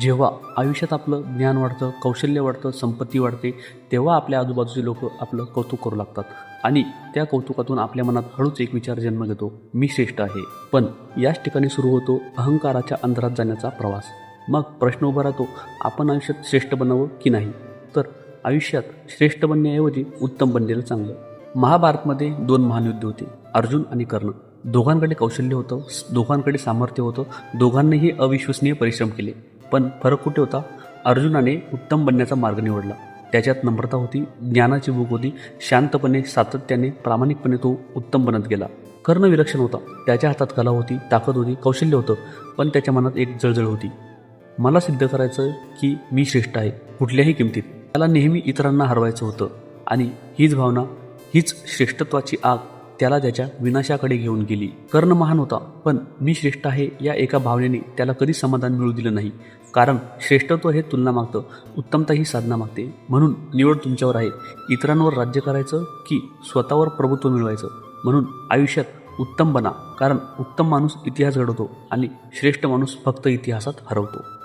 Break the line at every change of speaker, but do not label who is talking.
जेव्हा आयुष्यात आपलं ज्ञान वाढतं कौशल्य वाढतं संपत्ती वाढते तेव्हा आपल्या आजूबाजूचे लोक आपलं कौतुक करू लागतात. आणि त्या कौतुकातून आपल्या मनात हळूच एक विचार जन्म घेतो मी श्रेष्ठ आहे. पण याच ठिकाणी सुरू होतो अहंकाराच्या अंधारात जाण्याचा प्रवास. मग प्रश्न उभा राहतो आपण आयुष्यात श्रेष्ठ बनावं की नाही? तर आयुष्यात श्रेष्ठ बनण्याऐवजी उत्तम बनलेलं चांगलं. महाभारतमध्ये दोन महान युद्ध होते अर्जुन आणि कर्ण. दोघांकडे कौशल्य होतं दोघांकडे सामर्थ्य होतं दोघांनीही अविश्वसनीय परिश्रम केले. पण फरक कुठे होता? अर्जुनाने उत्तम बनण्याचा मार्ग निवडला. त्याच्यात नम्रता होती ज्ञानाची भूक होती शांतपणे सातत्याने प्रामाणिकपणे तो उत्तम बनत गेला. कर्ण विलक्षण होता. त्याच्या हातात कला होती ताकद होती कौशल्य होतं पण त्याच्या मनात एक जळजळ होती. मला सिद्ध करायचं की मी श्रेष्ठ आहे कुठल्याही किमतीत. त्याला नेहमी इतरांना हरवायचं होतं आणि हीच भावना हीच श्रेष्ठत्वाची आग त्याला त्याच्या विनाशाकडे घेऊन गेली. कर्ण महान होता पण मी श्रेष्ठ आहे या एका भावनेने त्याला कधीच समाधान मिळू दिलं नाही. कारण श्रेष्ठत्व हे तुलना मागतं उत्तमता ही साधना मागते. म्हणून निवड तुमच्यावर आहे. इतरांवर राज्य करायचं की स्वतःवर प्रभुत्व मिळवायचं? म्हणून आयुष्यात उत्तम बना. कारण उत्तम माणूस इतिहास घडवतो आणि श्रेष्ठ माणूस फक्त इतिहासात हरवतो.